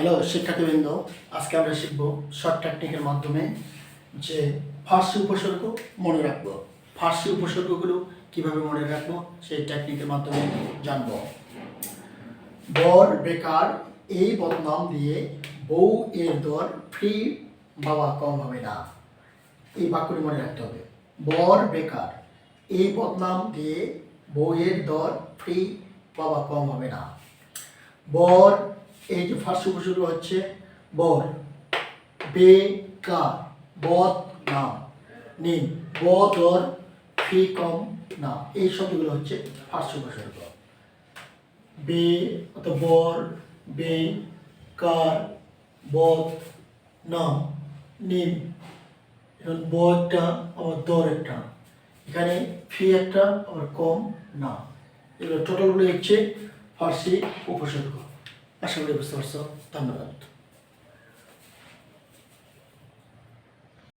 Hello শিক্ষার্থীবৃন্দ। আজকে আমরা শিখব শর্ট টেকনিকের মাধ্যমে যে ফার্সি উপসর্গ মনে রাখব। ফার্সি উপসর্গগুলো কীভাবে মনে রাখব সেই টেকনিকের মাধ্যমে জানব। বর বেকার, এই বদনাম দিয়ে বউ এর দর ফ্রি বাবা কম হবে না। এই বাক্যটি মনে রাখতে হবে। বর, বেকার, এই বদনাম দিয়ে বউয়ের দর ফ্রি বাবা কম হবে না। বর এই যে ফার্স্ট উপসর্গ হচ্ছে বর বেকার, বদ নাম নিন বদর ফি কম না। এই শব্দগুলো হচ্ছে ফার্স্ট উপসর্গ বে অথবা বর বে কার বদ নাম নিন এখন ব একটা আবার দর একটা। এখানে ফি একটা, আবার কম না। এগুলো টোটালগুলো হচ্ছে ফার্সি উপসর্গ আশা করি বুঝতে পারছ। ধন্যবাদ।